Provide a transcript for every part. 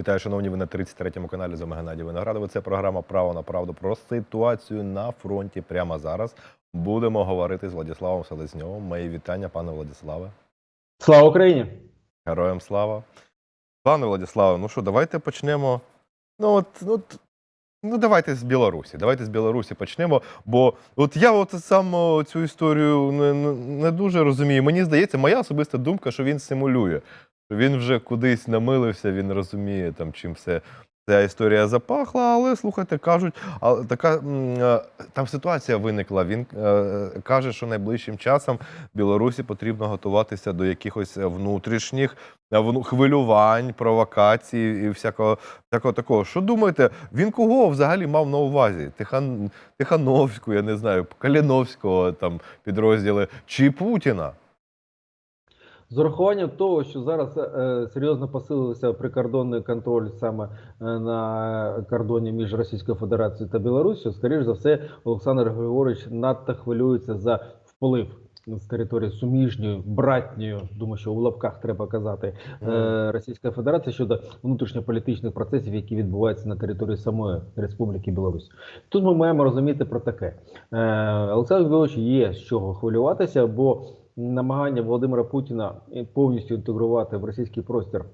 Вітаю, шановні, ви на 33-му каналі з вами Геннадій Виноградовий. Це програма Право на правду про ситуацію на фронті прямо зараз. Будемо говорити з Владиславом Селезньовим. Мої вітання, пане Владиславе. Слава Україні! Героям слава. Пане Владиславе, ну що, давайте почнемо. Ну, от, ну, от, ну давайте з Білорусі. Давайте з Білорусі почнемо. Бо от я от сам цю історію не, не дуже розумію. Мені здається, моя особиста думка, що він симулює. Він вже кудись намилився, він розуміє, там, чим все. Ця історія запахла, але слухайте, кажуть, а така е, там ситуація виникла. Він е, каже, що найближчим часом Білорусі потрібно готуватися до якихось внутрішніх е, хвилювань, провокацій і всякого, всякого такого. Що думаєте, він кого взагалі мав на увазі? Тихан, Тихановську, я не знаю, Каліновського там підрозділи чи Путіна? З урахуванням того, що зараз е, серйозно посилився прикордонний контроль саме е, на кордоні між Російською Федерацією та Білоруссю, скоріш за все, Олександр Григорович надто хвилюється за вплив з території суміжньої, братньої, думаю, що у лапках треба казати, е, Російської Федерації щодо внутрішньополітичних процесів, які відбуваються на території самої Республіки Білорусь. Тут ми маємо розуміти про таке. Е, Олександр Григорович є з чого хвилюватися, бо намагання Володимира Путіна повністю інтегрувати в російський простір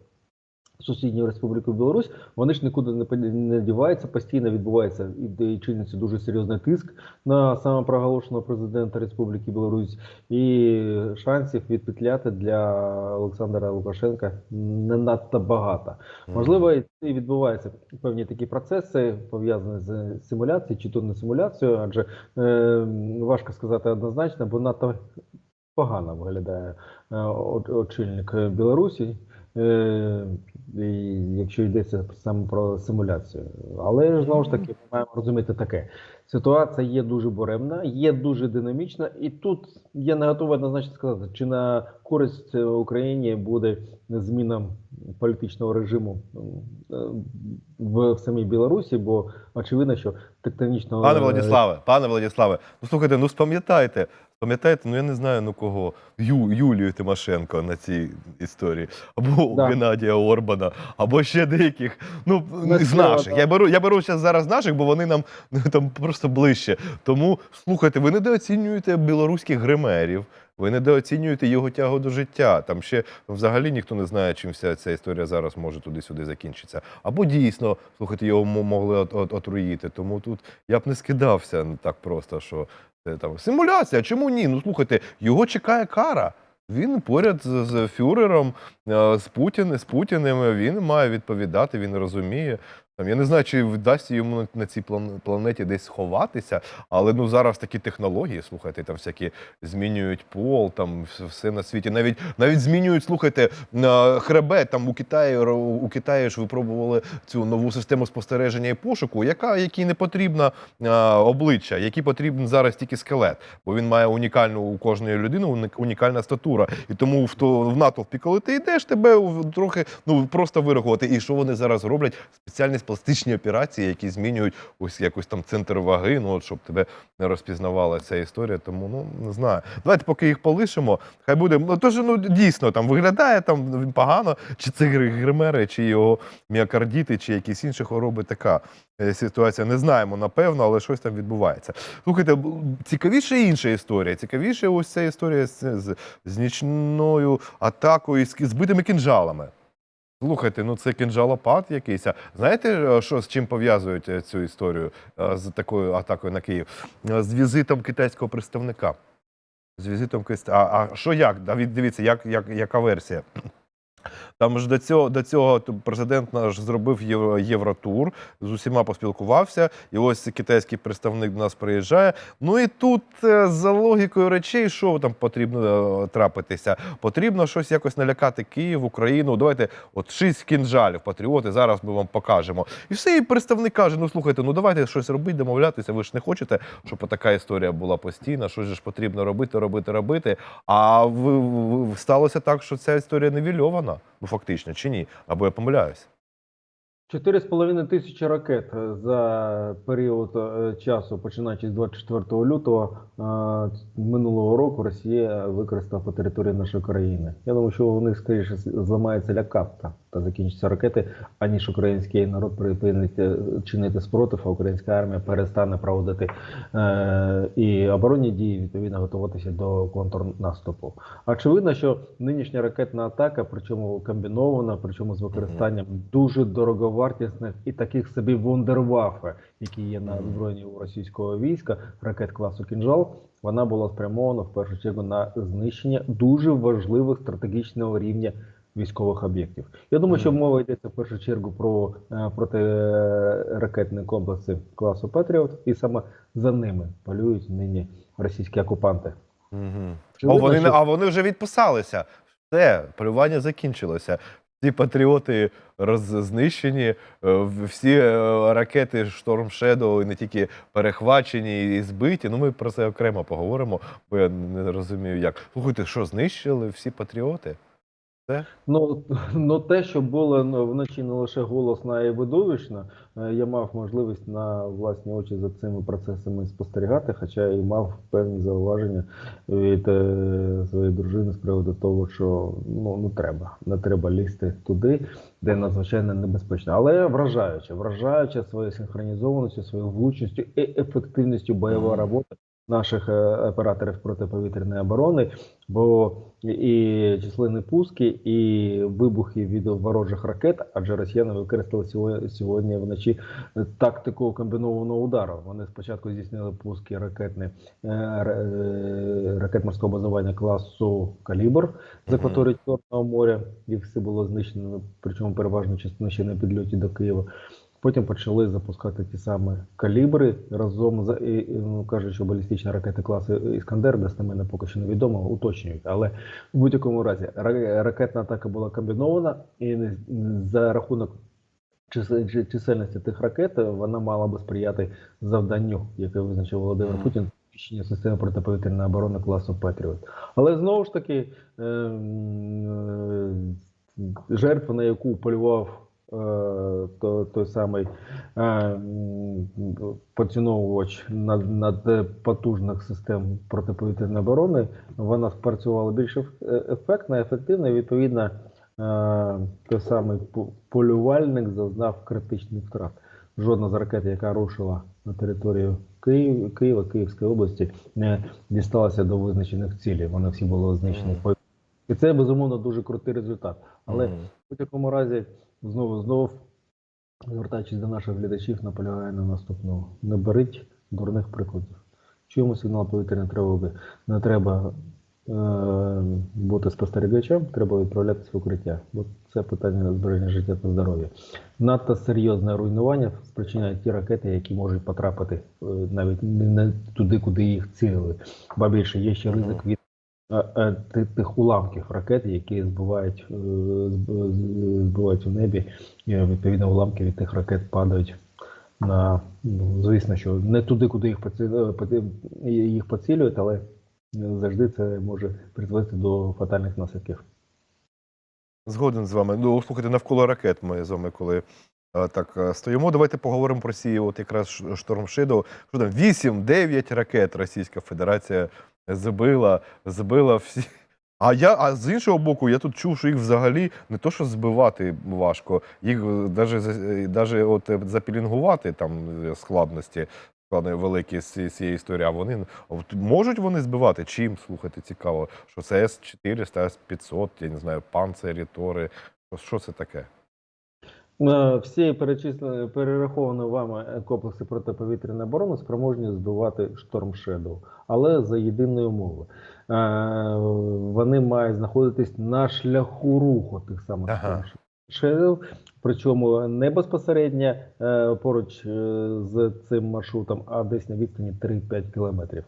сусідню Республіку Білорусь, вони ж нікуди не діваються, постійно відбувається і чиниться дуже серйозний тиск на самопроголошеного президента Республіки Білорусь, і шансів відпетляти для Олександра Лукашенка не надто багато. Можливо, і і відбуваються певні такі процеси, пов'язані з симуляцією, чи то не симуляцією, адже е, важко сказати однозначно, бо надто погано виглядає е, очільник Білорусі, е, якщо йдеться саме про симуляцію. Але знову ж таки ми маємо розуміти таке. Ситуація є дуже буремна, є дуже динамічна, і тут я не готовий однозначно сказати, чи на користь Україні буде зміна політичного режиму е, в, самій Білорусі, бо очевидно, що тектонічного Пане Владиславе, пане Владиславе, ну слухайте, ну спам'ятайте, спам'ятайте, ну я не знаю ну кого, Ю, Юлію Тимошенко на цій історії, або Да. Геннадія Орбана, або ще деяких. Ну Ну, з наших. да. Я беру, я беру зараз зараз наших, бо вони нам ну, там просто ближче. Тому слухайте, ви недооцінюєте білоруських гримерів. Ви недооцінюєте його тягу до життя. Там ще взагалі ніхто не знає, чим вся ця історія зараз може туди-сюди закінчитися. Або дійсно, слухайте, його могли от, от, отруїти. Тому тут я б не скидався так просто, що там симуляція. Чому ні? Ну слухайте, його чекає кара. Він поряд з, з фюрером, е, з Путіним, з Путіним. Він має відповідати, він розуміє. Там я не знаю, чи вдасться йому на, цій план- планеті десь сховатися, але ну зараз такі технології, слухайте, там всякі змінюють пол, там все на світі. Навіть навіть змінюють, слухайте, хребет. Там у Китаї у Китаї ж випробували цю нову систему спостереження і пошуку, яка якій не потрібна обличчя, якій потрібен зараз тільки скелет, бо він має унікальну у кожної людини унікальна статура. І тому в то в натовпі, коли ти йдеш, тебе трохи ну просто вирахувати. І що вони зараз роблять? Спеціальні пластичні операції, які змінюють ось якось там центр ваги, ну от щоб тебе не розпізнавала ця історія. Тому ну не знаю. Давайте поки їх полишимо. Хай буде. Ну тож ну дійсно там виглядає там погано, чи це гримери, чи його міокардіти, чи якісь інші хвороби. Така ситуація. Не знаємо напевно, але щось там відбувається. Слухайте, цікавіше інша історія. Цікавіше, ось ця історія з, з, з нічною атакою, з збитими кінжалами. Слухайте, ну це кінжалопад якийсь. Знаєте, е, що з чим пов'язують е, цю історію е, з такою атакою на Київ? Е, З візитом китайського представника. З візитом А, а що як? Дивіться, як, як, яка версія? Там ж до цього, до цього президент наш зробив євро, євротур, з усіма поспілкувався, і ось китайський представник до нас приїжджає. Ну і тут е, за логікою речей, що там потрібно е, трапитися? Потрібно щось якось налякати Київ, Україну. Давайте, от шість кінжалів, патріоти. Зараз ми вам покажемо. І все, і представник каже: ну слухайте, ну давайте щось робити, домовлятися. Ви ж не хочете, щоб така історія була постійна. Щось ж потрібно робити, робити, робити. А в, в- в- сталося так, що ця історія невільована, ну фактично, чи ні? Або я помиляюсь. 4,5 тисячі ракет е, за період е, часу, починаючи з 24 лютого е, минулого року, Росія використала по території нашої країни. Я думаю, що у них скоріше зламається лякавка та закінчаться ракети, аніж український народ припинить чинити спротив, а українська армія перестане проводити е, і оборонні дії, відповідно готуватися до контрнаступу. Очевидно, що нинішня ракетна атака, причому комбінована, причому з використанням дуже дороговартісних і таких собі вундерваффе, які є на Мгм. озброєнні у російського війська, ракет класу кінжал. Вона була спрямована в першу чергу на знищення дуже важливих стратегічного рівня військових об'єктів. Я думаю, що мова йдеться в першу чергу про е, протиракетні комплекси класу Патріот, і саме за ними полюють нині російські окупанти. Угу. А вони, що- а вони вже відписалися. Все, полювання закінчилося. Всі патріоти роззнищені, е, всі е, ракети Storm Shadow не тільки перехвачені і збиті. Ну, ми про це окремо поговоримо, бо я не розумію, як. Слухайте, що знищили всі патріоти? Ну, ну те, що було ну, вночі не лише голосно і видовищно, е, я мав можливість на власні очі за цими процесами спостерігати, хоча і мав певні зауваження від е, своєї дружини з приводу того, що ну не треба, не треба лізти туди, де надзвичайно небезпечно. Але вражаюче, вражаюче своєю синхронізованістю, своєю влучністю і ефективністю бойової роботи наших е, операторів протиповітряної оборони. Бо і численні пуски, і вибухи від ворожих ракет, адже росіяни використали сьогодні, вночі тактику комбінованого удару. Вони спочатку здійснили пуски ракетні, е, е, ракет морського базування класу Калібр з акваторії Чорного моря. Їх все було знищено, причому переважно частина ще на підльоті до Києва. Потім почали запускати ті самі калібри разом з і, і, ну, кажуть, що балістичні ракети класу Іскандер, достеменно поки що невідомо, уточнюють. Але в будь-якому разі ракетна атака була комбінована, і за рахунок чисельності тих ракет вона мала би сприяти завданню, яке визначив Володимир. Путін. знищення системи протиповітряної оборони класу Петріот. Але знову ж таки, ем, е, жертва, на яку полював то, той самий е, поціновувач над, над потужних систем протиповітряної оборони, вона спрацювала більш еф- ефектно, ефективно, і відповідно е, той самий полювальник зазнав критичних втрат. Жодна з ракет, яка рушила на територію Києва, Києва Київської області, не дісталася до визначених цілей. Вони всі були знищені. І це безумовно дуже крутий результат. Але Мгм. в будь-якому разі, знову знову звертаючись до наших глядачів, наполягаю на наступному: не беріть дурних прикладів. Чуємо сигнал повітряної тривоги. Не треба е, бути спостерігачем, треба відправлятися в укриття. Бо це питання збереження життя та здоров'я. Надто серйозне руйнування спричиняють ті ракети, які можуть потрапити е, навіть не не туди, куди їх цілили. Ба більше є ще ризик від е, ти- тих уламків ракет, які збивають, е, збивають у небі. Відповідно, уламки від тих ракет падають на ну, звісно, що не туди, куди їх е, їх поцілюють, але завжди це може призвести до фатальних наслідків. Згоден з вами. Ну, слухайте, навколо ракет ми з вами, коли е, так е, стоїмо. Давайте поговоримо про ці от якраз Шторм Shadow. Що там 8-9 ракет Російська Федерація збила, збила всі. А я, а з іншого боку, я тут чув, що їх взагалі не то, що збивати важко, їх навіть, даже от е, запілінгувати там е, складності, великі з цієї- історії. А вони можуть вони збивати? Чим слухати цікаво? Що це С-400, С-500, я не знаю, панцирі, тори. Що це таке? Е, Всі перечислені, перераховані вами комплекси протиповітряної оборони спроможні збивати шторм Shadow, але за єдиної умови. Е, Вони мають знаходитись на шляху руху тих самих Ага. Shadow, причому не безпосередньо е, поруч е, з цим маршрутом, а десь на відстані 3-5 кілометрів.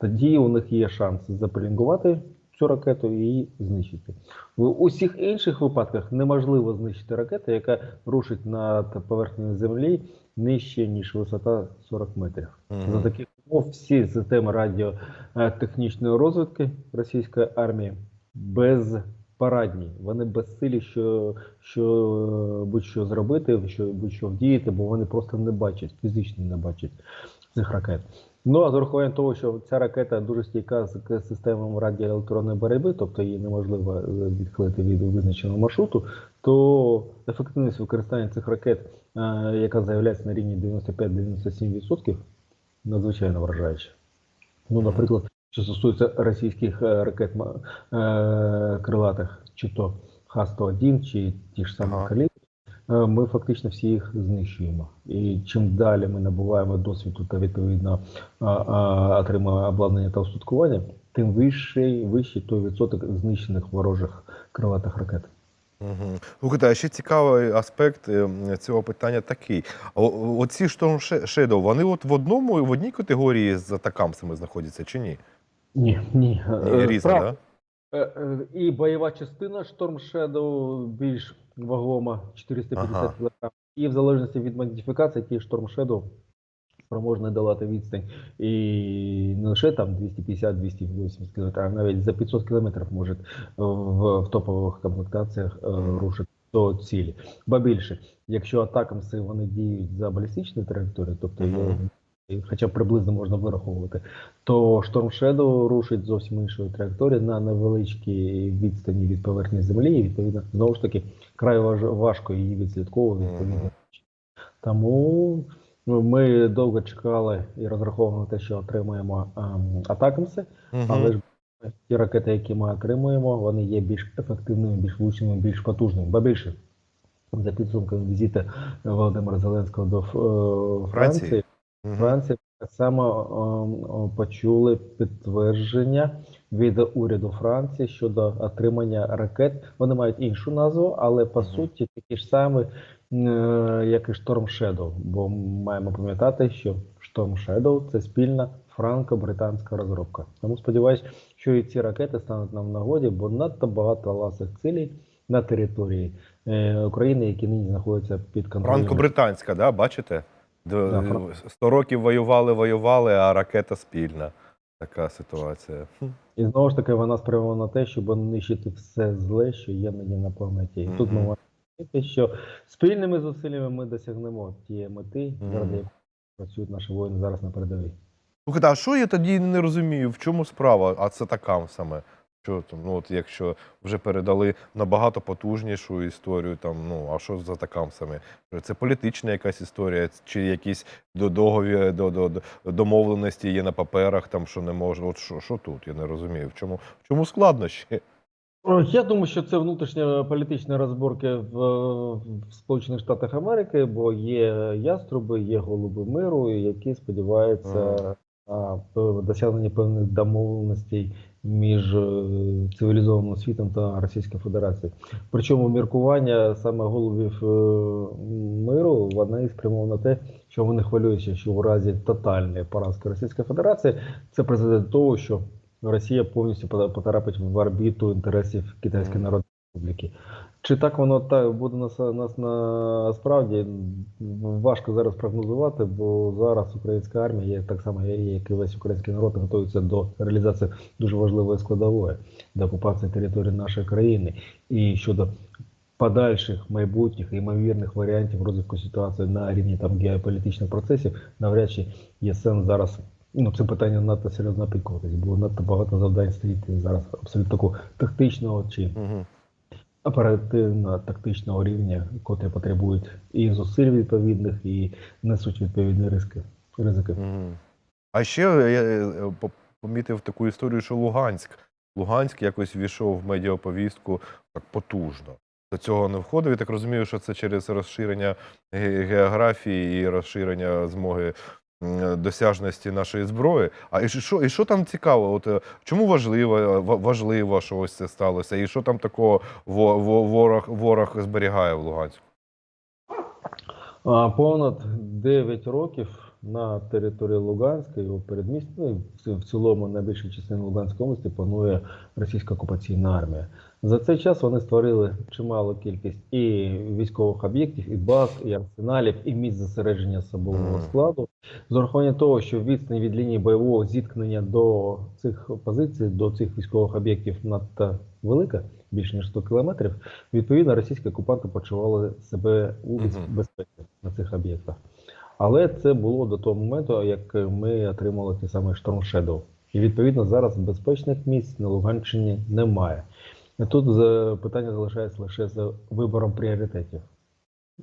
Тоді у них є шанс запелінгувати цю ракету і її знищити. В усіх інших випадках неможливо знищити ракету, яка рушить над поверхнею землі нижче, ніж висота 40 метрів. Мгм. За таких умов всі системи радіотехнічної розвідки російської армії безпарадні, вони безсилі, що, що будь-що зробити, що будь-що вдіяти, бо вони просто не бачать, фізично не бачать цих ракет. Ну а з урахуванням того, що ця ракета дуже стійка з системами радіоелектронної боротьби, тобто її неможливо е, відхилити від визначеного маршруту, то ефективність використання цих ракет, е, яка заявляється на рівні 95-97%, надзвичайно вражаюча. Ну, наприклад, що стосується російських е, ракет крилатих, чи то Х-101, чи ті ж самі Ага. Е, ми фактично всі їх знищуємо. І чим далі ми набуваємо досвіду та відповідно отримуємо обладнання та устаткування, тим вищий, вищий той відсоток знищених ворожих крилатих ракет. Угу. А ще цікавий аспект е, цього питання такий. О- Оці Storm Shadow, вони от в одному в одній категорії з атакамсами знаходяться чи ні? Ні, ні. Е, різні, так? Е, І бойова частина Storm Shadow більш вагома 450 Ага. кг. І в залежності від модифікації, ті Storm Shadow спроможні долати відстань. І не лише там 250-280 км, а навіть за 500 км може в, в топових комплектаціях е, рушити до цілі. Ба більше, якщо атакамси вони діють за балістичною траєкторією, тобто є хоча б приблизно можна вираховувати, то Storm Shadow рушить зовсім іншою траєкторією на невеличкій відстані від поверхні землі, і відповідно знову ж таки край важ- важко її відслідковувати. Відповідно. Тому ну, ми довго чекали і розраховували на те, що отримаємо ем, атакамси, але ж ті ракети, які ми отримуємо, вони є більш ефективними, більш влучними, більш потужними. Ба більше за підсумками візиту Володимира Зеленського до е, Франції. Франції. Так само ем, о, почули підтвердження від уряду Франції щодо отримання ракет. Вони мають іншу назву, але по суті такі ж самі, е, як і Storm Shadow. Бо маємо пам'ятати, що Storm Shadow це спільна франко-британська розробка. Тому сподіваюся, що і ці ракети стануть нам в нагоді, бо надто багато ласих цілей на території е, України, які нині знаходяться під контролем. Франко-британська, да, бачите? Фран- 100 років воювали, воювали, а ракета спільна. Така ситуація. І знову ж таки вона спрямована на те, щоб нищити все зле, що є нині на планеті. І тут ми маємо розуміти, що спільними зусиллями ми досягнемо тієї мети, Мгм. заради якої працюють наші воїни зараз на передовій. Слухайте, а що я тоді не розумію? В чому справа? А це така саме. Що там, ну от якщо вже передали набагато потужнішу історію, там ну а що за такам саме? Це політична якась історія, чи якісь до догові, до, до, до домовленості є на паперах, там що не може. От що, що тут? Я не розумію. В чому в чому складнощі? Я думаю, що це внутрішня політичні розборки в, в Сполучених Штатах Америки, бо є яструби, є голуби миру, які сподіваються на досягнення певних домовленостей між е, цивілізованим світом та Російською Федерацією. Причому міркування саме голубів е, миру вони спрямовано на те, що вони хвилюються, що у разі тотальної поразки Російської Федерації це призведе до того, що Росія повністю потрапить в орбіту інтересів Китайської Народної Республіки. Чи так воно так буде нас, нас насправді важко зараз прогнозувати, бо зараз українська армія, є так само як і весь український народ, готується до реалізації дуже важливої складової до окупації території нашої країни. І щодо подальших майбутніх і ймовірних варіантів розвитку ситуації на рівні там геополітичних процесів, навряд чи є сенс зараз. Ну, це питання надто серйозно опікуватись, бо надто багато завдань стоїть зараз абсолютно такого тактичного чи Угу. Оперативно-тактичного рівня, котрі потребують і зусиль відповідних, і несуть відповідні ризики. ризики. А ще я е, помітив таку історію, що Луганськ. Луганськ якось війшов в медіаповістку так потужно. До цього не входив. Я так розумію, що це через розширення географії і розширення змоги досяжності нашої зброї. А і що, і що там цікаво? От е, чому важливо, е, важливо, що ось це сталося? І що там такого во- во- ворог, ворог зберігає в Луганську? Понад 9 років на території Луганська, його передмістя, ну, в цілому на більшій частині Луганської області панує російська окупаційна армія. За цей час вони створили чималу кількість і військових об'єктів, і баз, і арсеналів, і місць зосередження особового складу. З урахуванням того, що відстань від лінії бойового зіткнення до цих позицій, до цих військових об'єктів надто велика, більше ніж 100 кілометрів, відповідно, російські окупанти почували себе у безпеці на цих об'єктах. Але це було до того моменту, як ми отримали ті Storm Shadow. І відповідно зараз безпечних місць на Луганщині немає. Тут питання залишається лише за вибором пріоритетів.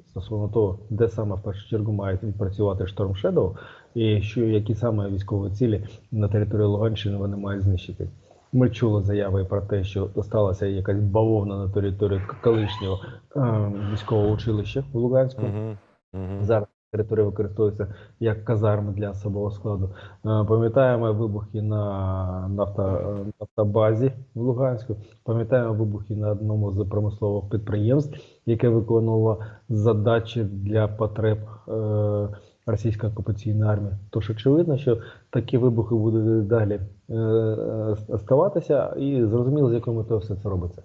Стосовно того, де саме в першу чергу мають відпрацювати Storm Shadow, і що які саме військові цілі на території Луганщини вони мають знищити. Ми чули заяви про те, що сталася якась бавовна на території колишнього е, військового училища в Луганську. Угу. Угу. Зараз територія використовується як казарми для особового складу. Е, Пам'ятаємо вибухи на нафто, е, нафтобазі в Луганську. Пам'ятаємо вибухи на одному з промислових підприємств, яке виконувало задачі для потреб е, російської окупаційної армії. Тож очевидно, що такі вибухи будуть далі е, е, ставатися, і зрозуміло, з якою метою все це робиться.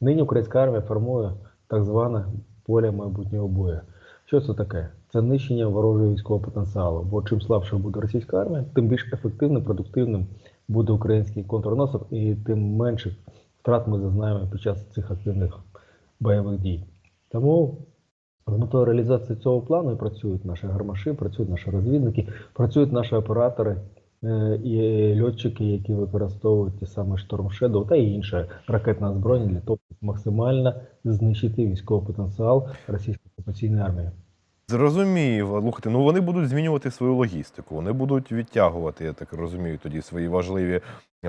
Нині українська армія формує так зване поле майбутнього бою. Що це таке? Це нищення ворожого військового потенціалу. Бо чим слабше буде російська армія, тим більш ефективним, продуктивним буде український контрнаступ, і тим менше втрат ми зазнаємо під час цих активних бойових дій. Тому з метою реалізації цього плану і працюють наші гармаші, працюють наші розвідники, працюють наші оператори е, і льотчики, які використовують ті самі Storm Shadow та інше ракетне озброєння для того, щоб максимально знищити військовий потенціал російської окупаційної армії. Зрозумів. Слухайте, ну вони будуть змінювати свою логістику. Вони будуть відтягувати, я так розумію, тоді свої важливі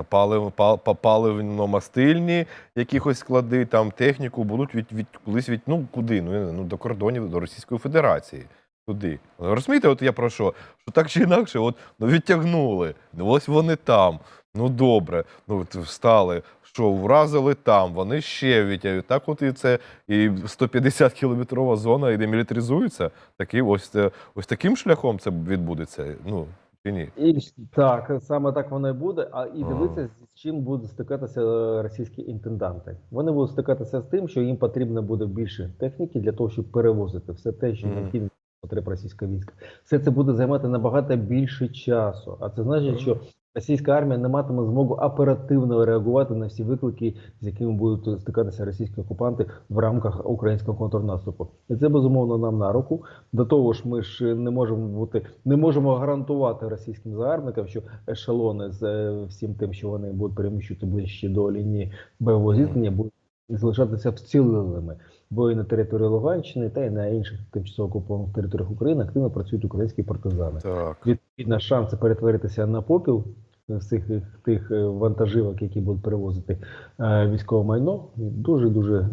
палив, пал, паливно-мастильні якихось склади, там техніку будуть від, від колись від ну куди? Ну, ну до кордонів до Російської Федерації. Туди. Розумієте, от я про що? Що так чи інакше, от ну відтягнули. Ну ось вони там. Ну добре, ну встали. Що вразили там, вони ще відтягують. Так, от і це і 150 кілометрова зона, і демілітаризується. Такий ось це ось таким шляхом це відбудеться. Ну чи ні? І так, саме так воно і буде. А і дивитися, з чим будуть стикатися е, російські інтенданти. Вони будуть стикатися з тим, що їм потрібно буде більше техніки для того, щоб перевозити все те, що необхідно потреб російського війська. Все це буде займати набагато більше часу. А це значить, що російська армія не матиме змогу оперативно реагувати на всі виклики, з якими будуть стикатися російські окупанти в рамках українського контрнаступу. І це безумовно нам на руку. До того ж, ми ж не можемо бути, не можемо гарантувати російським загарбникам, що ешелони з е, всім тим, що вони будуть переміщувати ближче до лінії бойового зіткнення, будуть залишатися вцілілими. Бо і на території Луганщини та й на інших тимчасово окупованих територіях України активно працюють українські партизани. Так. Відповідно, шанси перетворитися на попіл всіх тих- е, вантажівок, які будуть перевозити е, військове майно, дуже дуже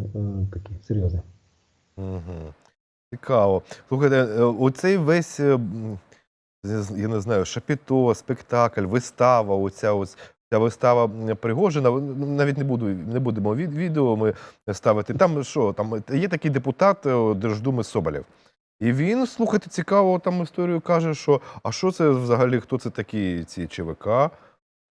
такі серйозні. Угу. Цікаво. Слухайте, е, оцей весь, е, я не знаю, шапіто, спектакль, вистава, оця ось. Ця вистава Пригожина, ну, навіть не буду не будемо від, відео ми ставити. Там що, там є такий депутат е, Держдуми Соболєв. І він, слухайте, цікаво там історію каже, що а що це взагалі, хто це такі ці ЧВК?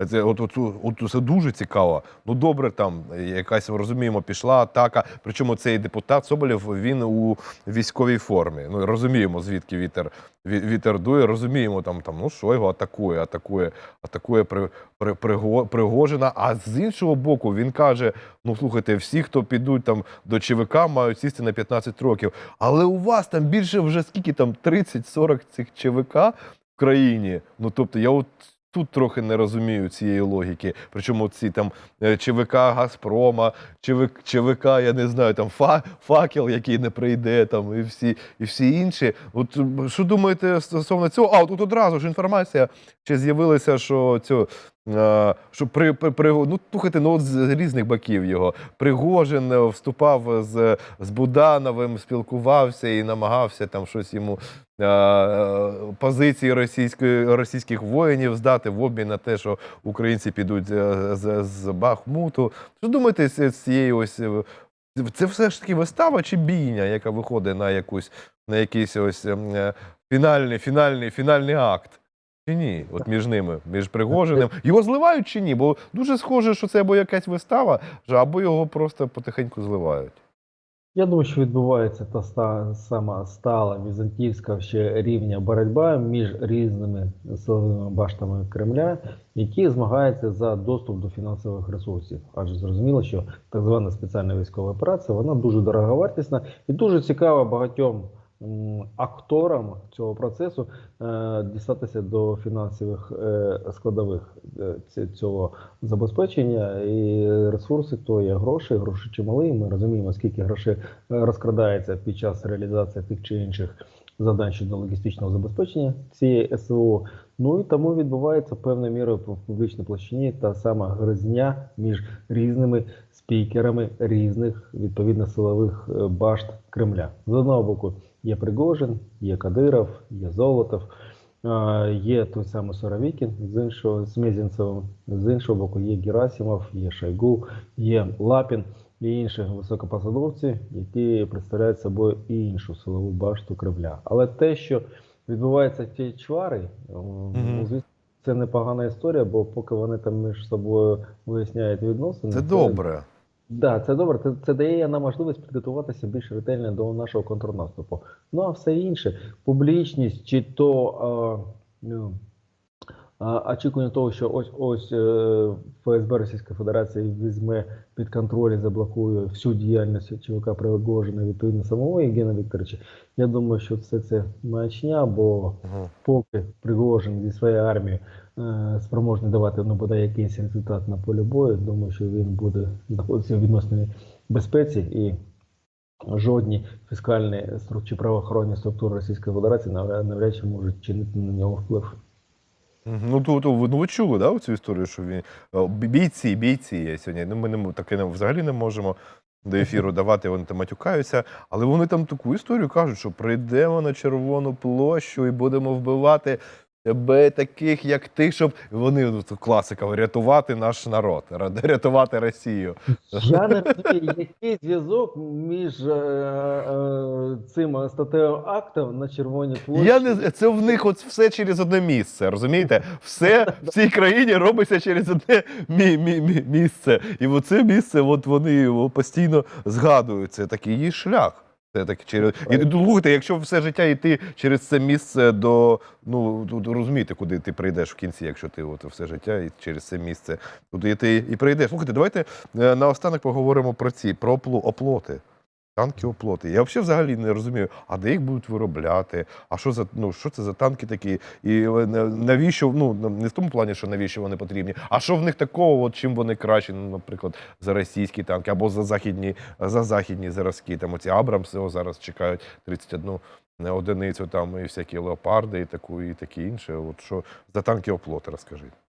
Це от, от, от, це дуже цікаво. Ну добре, там якась розуміємо, пішла атака. Причому цей депутат Соболєв він у військовій формі. Ну розуміємо, звідки вітер вітер дує. Розуміємо, там там ну що його атакує, атакує, атакує при, при, Приго- Пригожина. А з іншого боку, він каже: ну слухайте, всі, хто підуть там до ЧВК, мають сісти на 15 років. Але у вас там більше вже скільки там 30-40 цих ЧВК в країні. Ну тобто, я от тут трохи не розумію цієї логіки. Причому ці там е, ЧВК Газпрома, ЧВК, ЧВК, я не знаю, там фа, факел, який не прийде, там і всі, і всі інші. От що думаєте стосовно цього? А тут одразу ж інформація ще з'явилася, що цю. Е, Що при, при, при ну слухайте, ну от з різних боків його Пригожин е, вступав з, з Будановим, спілкувався і намагався там щось йому е, е, позиції російської російських воїнів здати в обмін на те, що українці підуть е, з, з Бахмуту. Що думаєте з, з цієї ось це все ж таки вистава чи бійня, яка виходить на якусь на якийсь ось ем, фінальний, фінальний, фінальний акт. Чи ні? От між ними, між Пригожиним. Його зливають чи ні? Бо дуже схоже, що це або якась вистава, або його просто потихеньку зливають. Я думаю, що відбувається та сама стала візантійська ще рівня боротьба між різними силовими баштами Кремля, які змагаються за доступ до фінансових ресурсів. Адже зрозуміло, що так звана спеціальна військова операція вона дуже дороговартісна і дуже цікава багатьом акторам цього процесу е, дістатися до фінансових е, складових е, цього забезпечення і ресурси то є гроші, гроші чимали. Ми розуміємо, скільки грошей розкрадається під час реалізації тих чи інших завдань щодо логістичного забезпечення цієї СВО. Ну і тому відбувається певною мірою в публічній площині та сама гризня між різними спікерами різних відповідно силових башт Кремля. З одного боку є Пригожин, є Кадиров, є Золотов. Є той самий Соровікін з іншого з Мезінцевим, з іншого боку є Герасимов, є Шойгу, є Лапін і інші високопосадовці, які представляють собою іншу силову башту Кремля. Але те, що відбуваються ті чвари, ну, звісно, це непогана історія, бо поки вони там між собою виясняють відносини, Це добре. Да, це добре. Це, це дає нам можливість підготуватися більш ретельно до нашого контрнаступу. Ну а все інше, публічність чи то Е, ну, очікування того, що ось ось е, ФСБ Російської Федерації візьме під контроль і заблокує всю діяльність ЧВК Пригожина відповідно самого Євгена Вікторовича. Я думаю, що все це маячня, бо поки Пригожин зі своєю армією е, спроможний давати ну, бодай якийсь результат на полі бою, думаю, що він буде знаходитися в відносній безпеці і жодні фіскальні чи правоохоронні структури Російської Федерації навряд чи можуть чинити на нього вплив. Ну, то, то, ну, ви чули, да, цю історію, що він бійці, бійці є сьогодні. Ну, ми не, таке не, взагалі не можемо до ефіру давати, вони там матюкаються. Але вони там таку історію кажуть, що прийдемо на червону площу і будемо вбивати тебе, таких, як ти, щоб вони ну, це класика, рятувати наш народ, рятувати Росію. Я не розумію, який зв'язок між е, е, цим статевим актом на червоній площі. Я не це в них от все через одне місце. Розумієте? Все в цій країні робиться через одне мі, мі, мі, місце. І оце місце, от вони постійно згадують. Це такий її шлях. Це так через і слухайте, якщо все життя йти через це місце до ну тут розумієте, куди ти прийдеш в кінці, якщо ти от все життя і через це місце туди ти і прийдеш. Слухайте, давайте е, наостанок поговоримо про ці про оплоти. Танки оплоти. Я взагалі взагалі не розумію, а де їх будуть виробляти, а що за ну що це за танки такі? І е, навіщо? Ну не в тому плані, що навіщо вони потрібні, а що в них такого, от чим вони кращі, ну, наприклад, за російські танки або за західні, за західні зразки. Там оці Абрамси о, зараз чекають 31 одиницю, там і всякі леопарди, і таку, і таке інше. От що за танки оплоти, розкажіть.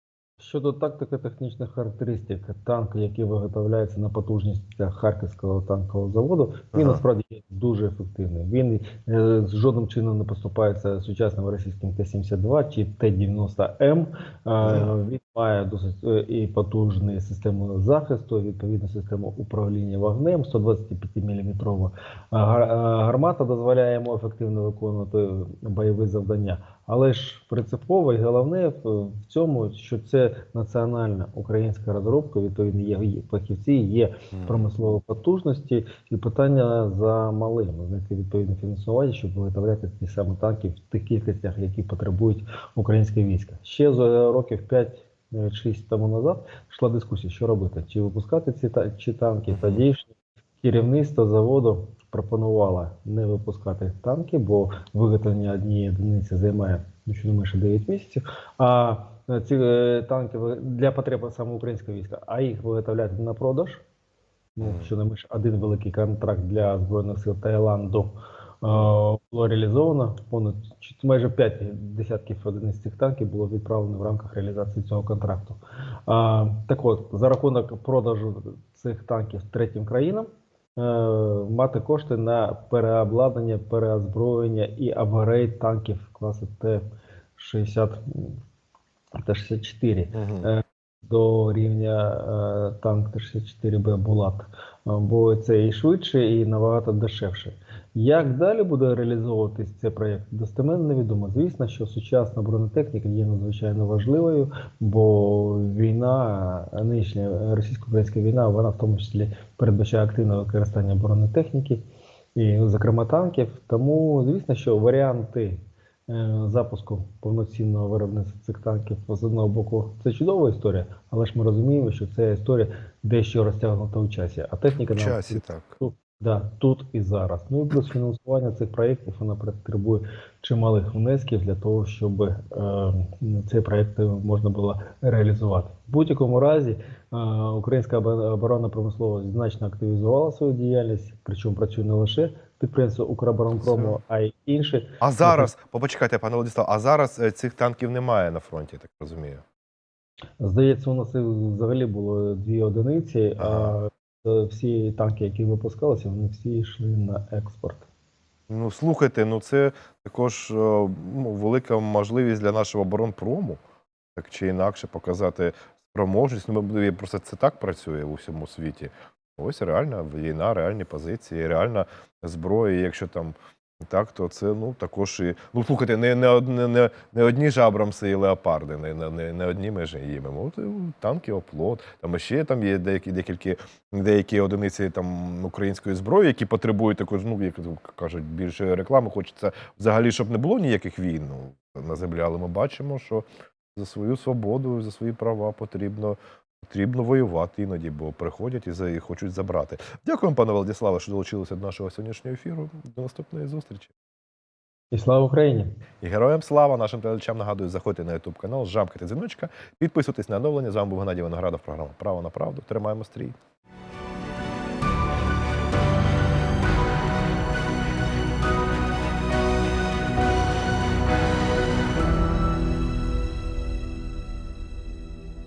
Щодо тактико-технічних характеристик, танк, який виготовляється на потужність Харківського танкового заводу, він Ага. насправді є дуже ефективний. Він е, з жодним чином не поступається сучасним російським Т-72 чи Т-90М. Е, Він має досить е, і потужну систему захисту, відповідну систему управління вогнем, 125 мм гармата дозволяє йому ефективно виконувати бойові завдання. Але ж принципово і головне в цьому, що це національна українська розробка, відповідно, є фахівці, є промислові потужності, і питання за малим знайти відповідне фінансування, щоб виготовляти ті самі танки в тих кількостях, які потребують українське війська. Ще за років 5-6 тому назад йшла дискусія, що робити, чи випускати ці та- чи танки. Мгм. Тоді керівництво заводу пропонувало не випускати танки, бо виготовлення однієї одиниці займає ну, що не менше 9 місяців. А е, ці е, танки для потреб саме українського війська, а їх виготовляти на продаж. Ну, що не менше один великий контракт для збройних сил Таїланду е, було реалізовано. Понад майже 5 десятків одиниць цих танків було відправлено в рамках реалізації цього контракту. А, так от, за рахунок продажу цих танків третім країнам. Е, Мати кошти на переобладнання, переозброєння і апгрейд танків класу Т-60 Т-64. Мгм. До рівня е, танк Т-64Б Булат, Е, бо це і швидше, і набагато дешевше. Як далі буде реалізовуватись цей проєкт, достеменно невідомо. Звісно, що сучасна бронетехніка є надзвичайно важливою, бо війна, е, нинішня російсько-українська війна, вона в тому числі передбачає активне використання бронетехніки і, зокрема, танків. Тому, звісно, що варіанти запуску повноцінного виробництва цих танків з одного боку це чудова історія, але ж ми розуміємо, що ця історія дещо розтягнута у часі, а техніка В нам часі так. Тут, да, тут і зараз. Ну і плюс фінансування цих проєктів вона потребує чималих внесків для того, щоб е, цей проєкт можна було реалізувати. В будь-якому разі е, українська обо- оборонна промисловість значно активізувала свою діяльність, причому працює не лише підприємство Укроборонпрому, а й інші. А зараз, почекайте, пане Владислав, а зараз е, цих танків немає на фронті, я так розумію. Здається, у нас взагалі було дві одиниці, Ага. а е, всі танки, які випускалися, вони всі йшли на експорт. Ну, слухайте, ну це також е, ну, велика можливість для нашого оборонпрому, так чи інакше показати спроможність. Ну, просто це так працює у всьому світі. Ось реальна війна, реальні позиції, реальна зброя. Якщо там так, то це ну також і. Ну слухайте, не, не, не, не, одні ж Абрамси і леопарди, не, не, не, одні ми ж їмемо. От, е, танки, оплот. Там ще там є деякі декілька деякі одиниці там української зброї, які потребують також, ну як кажуть, більше реклами. Хочеться взагалі, щоб не було ніяких війн ну, на землі. Але ми бачимо, що за свою свободу, за свої права потрібно. Потрібно воювати іноді, бо приходять і, хочуть забрати. Дякуємо, пане Владиславе, що долучилися до нашого сьогоднішнього ефіру. До наступної зустрічі. І слава Україні! І героям слава нашим глядачам нагадую, заходьте на YouTube канал, жамкайте дзвіночка, підписуйтесь на оновлення. З вами був Геннадій Виноградов, програма Право на правду. Тримаємо стрій.